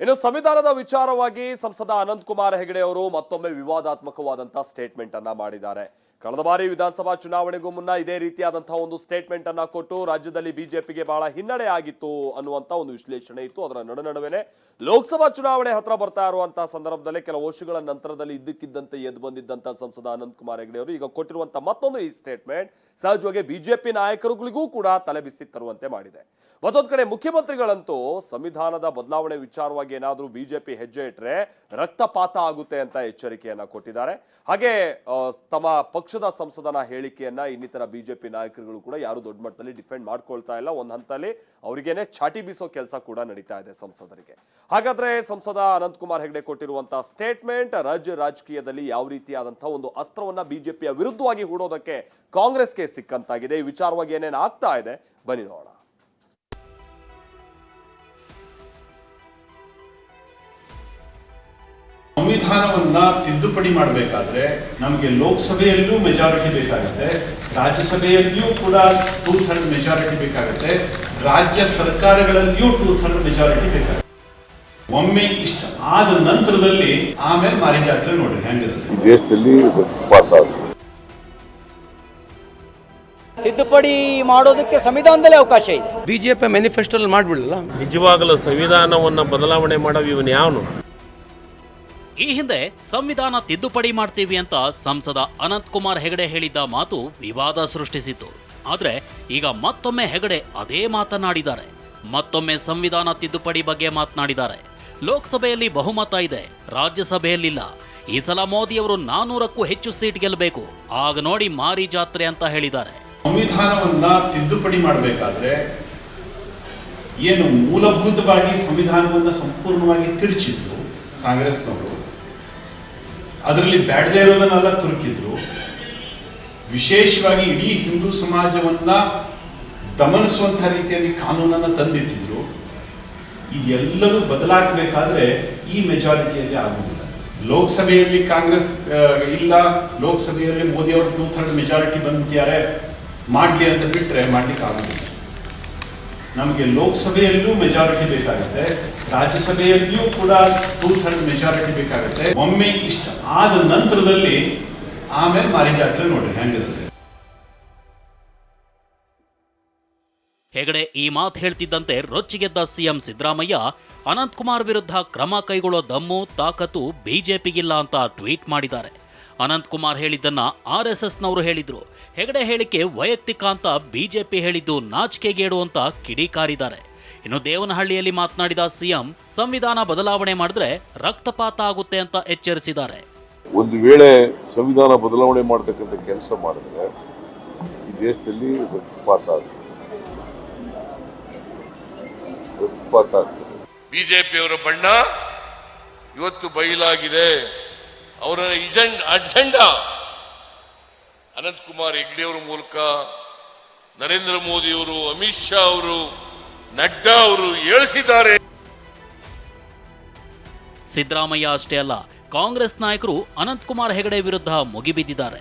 ಇನ್ನು ಸಂವಿಧಾನದ ವಿಚಾರವಾಗಿ ಸಂಸದ ಅನಂತ್ ಕುಮಾರ್ ಹೆಗಡೆ ಅವರು ಮತ್ತೊಮ್ಮೆ ವಿವಾದಾತ್ಮಕವಾದಂತಹ ಸ್ಟೇಟ್ಮೆಂಟ್ ಅನ್ನ ಮಾಡಿದ್ದಾರೆ. ಕಳೆದ ಬಾರಿ ವಿಧಾನಸಭಾ ಚುನಾವಣೆಗೂ ಮುನ್ನ ಇದೇ ರೀತಿಯಾದಂತಹ ಒಂದು ಸ್ಟೇಟ್ಮೆಂಟ್ ಅನ್ನ ಕೊಟ್ಟು ರಾಜ್ಯದಲ್ಲಿ ಬಿಜೆಪಿಗೆ ಬಹಳ ಹಿನ್ನಡೆ ಆಗಿತ್ತು ಅನ್ನುವಂತ ಒಂದು ವಿಶ್ಲೇಷಣೆ ಇತ್ತು. ಅದರ ನಡು ನಡುವೆನೆ ಲೋಕಸಭಾ ಚುನಾವಣೆ ಹತ್ರ ಬರ್ತಾ ಇರುವಂತಹ ಸಂದರ್ಭದಲ್ಲಿ ಕೆಲವು ವರ್ಷಗಳ ನಂತರದಲ್ಲಿ ಇದ್ದಕ್ಕಿದ್ದಂತೆ ಎದ್ದು ಬಂದಿದ್ದಂತಹ ಸಂಸದ ಅನಂತ್ ಕುಮಾರ್ ಹೆಗಡೆ ಅವರು ಈಗ ಕೊಟ್ಟಿರುವಂತಹ ಮತ್ತೊಂದು ಈ ಸ್ಟೇಟ್ಮೆಂಟ್ ಸಹಜವಾಗಿ ಬಿಜೆಪಿ ನಾಯಕರುಗಳಿಗೂ ಕೂಡ ತಲೆಬಿಸಿ ತರುವಂತೆ ಮಾಡಿದೆ. ಮತ್ತೊಂದು ಕಡೆ ಮುಖ್ಯಮಂತ್ರಿಗಳಂತೂ ಸಂವಿಧಾನದ ಬದಲಾವಣೆ ವಿಚಾರವಾಗಿ ಏನಾದರೂ ಬಿಜೆಪಿ ಹೆಜ್ಜೆ ಇಟ್ಟರೆ ರಕ್ತಪಾತ ಆಗುತ್ತೆ ಅಂತ ಎಚ್ಚರಿಕೆಯನ್ನ ಕೊಟ್ಟಿದ್ದಾರೆ. ಹಾಗೆ ತಮ್ಮ ತಮ್ಮ ಪಕ್ಷದ ಸಂಸದನ ಹೇಳಿಕೆಯನ್ನ ಇನ್ನಿತರ ಬಿಜೆಪಿ ನಾಯಕರುಗಳು ಕೂಡ ಯಾರು ದೊಡ್ಡ ಮಟ್ಟದಲ್ಲಿ ಡಿಫೆಂಡ್ ಮಾಡ್ಕೊಳ್ತಾ ಇಲ್ಲ. ಒಂದ್ ಹಂತದಲ್ಲಿ ಅವರಿಗೇನೆ ಚಾಟಿ ಬೀಸೋ ಕೆಲಸ ಕೂಡ ನಡೀತಾ ಇದೆ ಸಂಸದರಿಗೆ. ಹಾಗಾದ್ರೆ ಸಂಸದ ಅನಂತ್ ಕುಮಾರ್ ಹೆಗಡೆ ಕೊಟ್ಟಿರುವಂತಹ ಸ್ಟೇಟ್ಮೆಂಟ್ ರಾಜ್ಯ ರಾಜಕೀಯದಲ್ಲಿ ಯಾವ ರೀತಿಯಾದಂತಹ ಒಂದು ಅಸ್ತ್ರವನ್ನ ಬಿಜೆಪಿಯ ವಿರುದ್ಧವಾಗಿ ಹೂಡೋದಕ್ಕೆ ಕಾಂಗ್ರೆಸ್ಗೆ ಸಿಕ್ಕಂತಾಗಿದೆ. ಈ ವಿಚಾರವಾಗಿ ಏನೇನು ಆಗ್ತಾ ಇದೆ? ಬನ್ನಿ ನೋಡೋಣ. ಸಂವಿಧಾನವನ್ನ ತಿದ್ದುಪಡಿ ಮಾಡಬೇಕಾದ್ರೆ ನಮಗೆ ಲೋಕಸಭೆಯಲ್ಲೂ ಮೆಜಾರಿಟಿ ಬೇಕಾಗುತ್ತೆ ರಾಜ್ಯಸಭೆಯಲ್ಲಿಯೂ ಕೂಡ ಟೂ ಥರ್ಡ್ ಮೆಜಾರಿಟಿ ಬೇಕಾಗುತ್ತೆ ರಾಜ್ಯ ಸರ್ಕಾರಗಳಲ್ಲಿಯೂ ಟೂ ಥರ್ಡ್ ಮೆಜಾರಿಟಿ ಬೇಕಾಗುತ್ತೆ. ಒಮ್ಮೆ ಇಷ್ಟ ಆದ ನಂತರದಲ್ಲಿ ಆಮೇಲೆ ಮಾರಿ ಜಾತ್ರೆ ನೋಡ್ರಿ ಹೆಂಗಿರುತ್ತೆ? ದೇಶದಲ್ಲಿ ತಿದ್ದುಪಡಿ ಮಾಡೋದಕ್ಕೆ ಸಂವಿಧಾನದಲ್ಲೇ ಅವಕಾಶ ಇದೆ. ಬಿಜೆಪಿ ಮ್ಯಾನಿಫೆಸ್ಟೋಲ್ಲಿ ಮಾಡ್ಬಿಡಲ್ಲ ನಿಜವಾಗಲೂ ಸಂವಿಧಾನವನ್ನು ಬದಲಾವಣೆ ಮಾಡೋ ಇವನು ಯಾವನು? ಈ ಹಿಂದೆ ಸಂವಿಧಾನ ತಿದ್ದುಪಡಿ ಮಾಡ್ತೀವಿ ಅಂತ ಸಂಸದ ಅನಂತ್ ಕುಮಾರ್ ಹೆಗಡೆ ಹೇಳಿದ್ದ ಮಾತು ವಿವಾದ ಸೃಷ್ಟಿಸಿತು ಆದ್ರೆ ಈಗ ಮತ್ತೊಮ್ಮೆ ಹೆಗಡೆ ಅದೇ ಮಾತನಾಡಿದ್ದಾರೆ. ಮತ್ತೊಮ್ಮೆ ಸಂವಿಧಾನ ತಿದ್ದುಪಡಿ ಬಗ್ಗೆ ಮಾತನಾಡಿದ್ದಾರೆ. ಲೋಕಸಭೆಯಲ್ಲಿ ಬಹುಮತ ಇದೆ, ರಾಜ್ಯಸಭೆಯಲ್ಲಿಲ್ಲ. ಈ ಸಲ ಮೋದಿಯವರು ನಾನೂರಕ್ಕೂ ಹೆಚ್ಚು ಸೀಟ್ ಗೆಲ್ಲಬೇಕು. ಆಗ ನೋಡಿ ಮಾರಿ ಜಾತ್ರೆ ಅಂತ ಹೇಳಿದ್ದಾರೆ. ಸಂವಿಧಾನವನ್ನ ತಿದ್ದುಪಡಿ ಮಾಡಬೇಕಾದ್ರೆ ಏನು ಮೂಲಭೂತವಾಗಿ ಸಂವಿಧಾನವನ್ನ ಸಂಪೂರ್ಣವಾಗಿ ತಿರುಚಿದ್ರು ಕಾಂಗ್ರೆಸ್ನವರು. ಅದರಲ್ಲಿ ಬ್ಯಾಡದೇ ಇರೋದನ್ನೆಲ್ಲ ತುರುಕಿದ್ರು. ವಿಶೇಷವಾಗಿ ಇಡೀ ಹಿಂದೂ ಸಮಾಜವನ್ನ ದಮನಿಸುವಂತಹ ರೀತಿಯಲ್ಲಿ ಕಾನೂನನ್ನ ತಂದಿಟ್ಟಿದ್ರು. ಇದೆಲ್ಲವೂ ಬದಲಾಗಬೇಕಾದ್ರೆ ಈ ಮೆಜಾರಿಟಿಯಲ್ಲಿ ಆಗುವುದಿಲ್ಲ. ಲೋಕಸಭೆಯಲ್ಲಿ ಕಾಂಗ್ರೆಸ್ ಇಲ್ಲ, ಲೋಕಸಭೆಯಲ್ಲಿ ಮೋದಿ ಅವರು ಟೂ ಥರ್ಡ್ ಮೆಜಾರಿಟಿ ಬಂದಿದ್ದಾರೆ, ಮಾಡಲಿ ಅಂತ ಬಿಟ್ಟರೆ ಮಾಡ್ಲಿಕ್ಕೆ ಆಗುದಿಲ್ಲ ನಮಗೆ ಲೋಕಸಭೆಯಲ್ಲೂ ಮೆಜಾರಿಟಿ ಬೇಕಾಗುತ್ತೆ. ರಾಜ್ಯಸಭೆಯಲ್ಲಿಯೂ ಕೂಡ ಟೂ ಥರ್ಡ್ ಮೆಜಾರಿಟಿ ಬೇಕಾಗುತ್ತೆ. ಒಮ್ಮೆ ಇಷ್ಟ ಆದ ನಂತರದಲ್ಲಿ ಆಮೇಲೆ ಮಾರಿ ಜಾತ್ರೆ ನೋಡ್ರಿ, ಹೆಂಗಿರುತ್ತೆ. ಹೆಗಡೆ ಈ ಮಾತು ಹೇಳ್ತಿದ್ದಂತೆ ರೊಚ್ಚಿಗೆದ್ದ ಸಿಎಂ ಸಿದ್ದರಾಮಯ್ಯ ಅನಂತ್ ಕುಮಾರ್ ವಿರುದ್ಧ ಕ್ರಮ ಕೈಗೊಳ್ಳೋ ದಮ್ಮು, ತಾಕತ್ತು ಬಿಜೆಪಿಗಿಲ್ಲ ಅಂತ ಟ್ವೀಟ್ ಮಾಡಿದ್ದಾರೆ. ಅನಂತ್ ಕುಮಾರ್ ಹೇಳಿದ್ದನ್ನ ಆರ್ ಎಸ್ ಎಸ್ನವರು ಹೇಳಿದ್ರು. ಹೆಗಡೆ ಹೇಳಿಕೆ ವೈಯಕ್ತಿಕ ಅಂತ ಬಿಜೆಪಿ ಹೇಳಿದ್ದು ನಾಚಿಕೆಗೇಡು ಅಂತ ಕಿಡಿಕಾರಿದ್ದಾರೆ. ಇನ್ನು ದೇವನಹಳ್ಳಿಯಲ್ಲಿ ಮಾತನಾಡಿದ ಸಿಎಂ ಸಂವಿಧಾನ ಬದಲಾವಣೆ ಮಾಡಿದ್ರೆ ರಕ್ತಪಾತ ಆಗುತ್ತೆ ಅಂತ ಎಚ್ಚರಿಸಿದ್ದಾರೆ. ಒಂದು ವೇಳೆ ಸಂವಿಧಾನ ಬದಲಾವಣೆ ಮಾಡತಕ್ಕಂಥ ಕೆಲಸ ಮಾಡಿದ್ರೆ ಈ ದೇಶದಲ್ಲಿ ರಕ್ತಪಾತ ರಕ್ತಪಾತ ಆಗ್ತದೆ ಬಿಜೆಪಿಯವರ ಬಣ್ಣ ಇವತ್ತು ಬಯಲಾಗಿದೆ. ಅವರ ಇಜೆಂಡ್ ಅಜೆಂಡಾ ಅನಂತಕುಮಾರ್ ಹೆಗ್ಡೆಯವರ ಮೂಲಕ ನರೇಂದ್ರ ಮೋದಿಯವರು ಅಮಿತ್ ಶಾ ಅವರು ನಡ್ಡಾ ಅವರು ಹೇಳಿಸಿದ್ದಾರೆ. ಸಿದ್ದರಾಮಯ್ಯ ಅಷ್ಟೇ ಅಲ್ಲ ಕಾಂಗ್ರೆಸ್ ನಾಯಕರು ಅನಂತ್ ಕುಮಾರ್ ಹೆಗಡೆ ವಿರುದ್ಧ ಮುಗಿಬಿದ್ದಿದ್ದಾರೆ.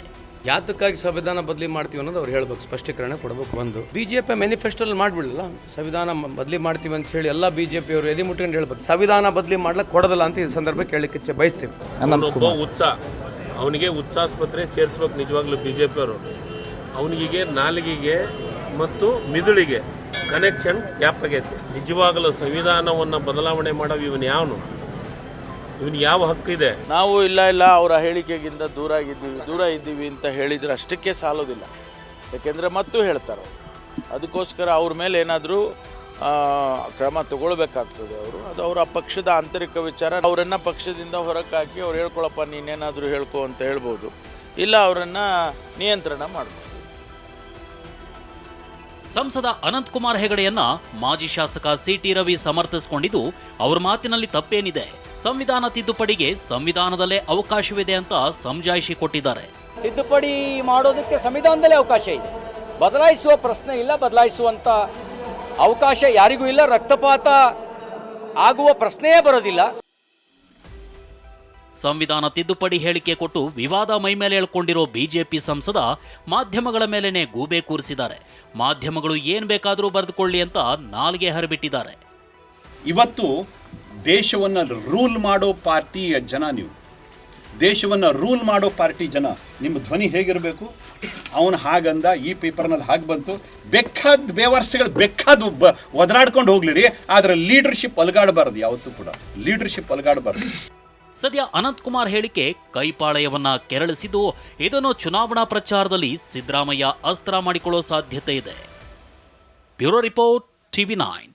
ಯಾತಕ್ಕಾಗಿ ಸಂವಿಧಾನ ಬದಲಿ ಮಾಡ್ತೀವಿ ಅನ್ನೋದು ಅವ್ರು ಹೇಳ್ಬೇಕು ಸ್ಪಷ್ಟೀಕರಣ ಕೊಡಬೇಕು ಒಂದು. ಬಿಜೆಪಿ ಮ್ಯಾನಿಫೆಸ್ಟೋಲ್ಲಿ ಮಾಡ್ಬಿಡಲ್ಲ ಸಂವಿಧಾನ ಬದಲಿ ಮಾಡ್ತೀವಿ ಅಂತ ಹೇಳಿ ಎಲ್ಲ ಬಿಜೆಪಿ ಅವರು ಎದೆ ಮುಟ್ಕೊಂಡು ಹೇಳ್ಬೇಕು ಸಂವಿಧಾನ ಬದಲಿ ಮಾಡ್ಲಿಕ್ಕೆ ಕೊಡೋದಿಲ್ಲ ಅಂತ ಈ ಸಂದರ್ಭ ಕೇಳಲಿಕ್ಕೆ ಬಯಸ್ತೀವಿ. ಉತ್ಸಾಹ ಅವನಿಗೆ ಉಚ್ಚಾಸ್ಪತ್ರೆ ಸೇರಿಸ್ಬೇಕು ನಿಜವಾಗ್ಲೂ ಬಿ ಜೆ ಪಿಯವರು ಅವನಿಗೆ ನಾಲಿಗೆಗೆ ಮತ್ತು ಮಿದುಳಿಗೆ ಕನೆಕ್ಷನ್ ಗ್ಯಾಪ್ ಆಗೈತೆ ನಿಜವಾಗಲೂ ಸಂವಿಧಾನವನ್ನು ಬದಲಾವಣೆ ಮಾಡೋ ಇವನು ಯಾವನು? ಇವನು ಯಾವ ಹಕ್ಕು ಇದೆ? ನಾವು ಇಲ್ಲ ಇಲ್ಲ, ಅವರ ಹೇಳಿಕೆಗಿಂತ ದೂರ ಆಗಿದ್ದೀವಿ, ದೂರ ಇದ್ದೀವಿ ಅಂತ ಹೇಳಿದರೆ ಅಷ್ಟಕ್ಕೆ ಸಾಲೋದಿಲ್ಲ. ಯಾಕೆಂದರೆ ಮತ್ತೂ ಹೇಳ್ತಾರೆ ಅದಕ್ಕೋಸ್ಕರ ಅವ್ರ ಮೇಲೆ ಏನಾದರೂ ಕ್ರಮ ತಗೊಳ್ಬೇಕಾಗ್ತದೆ ಅವರು. ಅದು ಅವರ ಪಕ್ಷದ ಆಂತರಿಕ ವಿಚಾರ. ಅವರನ್ನು ಪಕ್ಷದಿಂದ ಹೊರಕಾಕಿ ಅವ್ರು ಹೇಳ್ಕೊಳಪ್ಪ, ನೀನೇನಾದರೂ ಹೇಳ್ಕೊ ಅಂತ ಹೇಳ್ಬೋದು. ಇಲ್ಲ, ಅವರನ್ನು ನಿಯಂತ್ರಣ ಮಾಡ್ಬೋದು ಸಂಸದ ಅನಂತಕುಮಾರ್ ಹೆಗಡೆಯನ್ನ ಮಾಜಿ ಶಾಸಕ ಸಿಟಿ ರವಿ ಸಮರ್ಥಿಸಿಕೊಂಡಿದ್ದು, ಅವರ ಮಾತಿನಲ್ಲಿ ತಪ್ಪೇನಿದೆ. ಸಂವಿಧಾನ ತಿದ್ದುಪಡಿಗೆ ಸಂವಿಧಾನದಲ್ಲೇ ಅವಕಾಶವಿದೆ ಅಂತ ಸಮಜಾಯಿಷಿ ಕೊಟ್ಟಿದ್ದಾರೆ. ತಿದ್ದುಪಡಿ ಮಾಡೋದಕ್ಕೆ ಸಂವಿಧಾನದಲ್ಲೇ ಅವಕಾಶ ಇದೆ. ಬದಲಾಯಿಸುವ ಪ್ರಶ್ನೆ ಇಲ್ಲ ಬದಲಾಯಿಸುವಂಥ ಅವಕಾಶ ಯಾರಿಗೂ ಇಲ್ಲ. ರಕ್ತಪಾತ ಆಗುವ ಪ್ರಶ್ನೆಯೇ ಬರೋದಿಲ್ಲ. ಸಂವಿಧಾನ ತಿದ್ದುಪಡಿ ಹೇಳಿಕೆ ಕೊಟ್ಟು ವಿವಾದ ಮೈಮೇಲೆ ಎಳ್ಕೊಂಡಿರೋ ಬಿಜೆಪಿ ಸಂಸದ ಮಾಧ್ಯಮಗಳ ಮೇಲೇನೆ ಗೂಬೆ ಕೂರಿಸಿದ್ದಾರೆ. ಮಾಧ್ಯಮಗಳು ಏನ್ ಬೇಕಾದರೂ ಬರೆದುಕೊಳ್ಳಿ ಅಂತ ನಾಲ್ಗೆ ಹರಿಬಿಟ್ಟಿದ್ದಾರೆ. ಇವತ್ತು ದೇಶವನ್ನು ರೂಲ್ ಮಾಡೋ ಪಾರ್ಟಿಯ ಜನ ನೀವು. ದೇಶವನ್ನು ರೂಲ್ ಮಾಡೋ ಪಾರ್ಟಿ ಜನ, ನಿಮ್ಮ ಧ್ವನಿ ಹೇಗಿರಬೇಕು? ಅವನು ಹಾಗಂದ, ಈ ಪೇಪರ್ನಲ್ಲಿ ಹಾಗೆ ಬಂತು. ಬೆಕ್ಕಾದ ಬೇವರ್ಸೆಗಳು ಬೆಕ್ಕಾದ ಒದರಾಡ್ಕೊಂಡು ಹೋಗ್ಲಿರಿ. ಆದರೆ ಲೀಡರ್ಶಿಪ್ ಅಲಗಾಡಬಾರ್ದು ಯಾವತ್ತೂ ಕೂಡ. ಲೀಡರ್ಶಿಪ್ ಅಲಗಾಡಬಾರ್ದು. ಸದ್ಯ ಅನಂತಕುಮಾರ್ ಹೇಳಿಕೆ ಕೈಪಾಳಯವನ್ನ ಕೆರಳಿಸಿದ್ದು, ಇದನ್ನು ಚುನಾವಣಾ ಪ್ರಚಾರದಲ್ಲಿ ಸಿದ್ದರಾಮಯ್ಯ ಅಸ್ತ್ರ ಮಾಡಿಕೊಳ್ಳೋ ಸಾಧ್ಯತೆ ಇದೆ. Bureau report TV nine.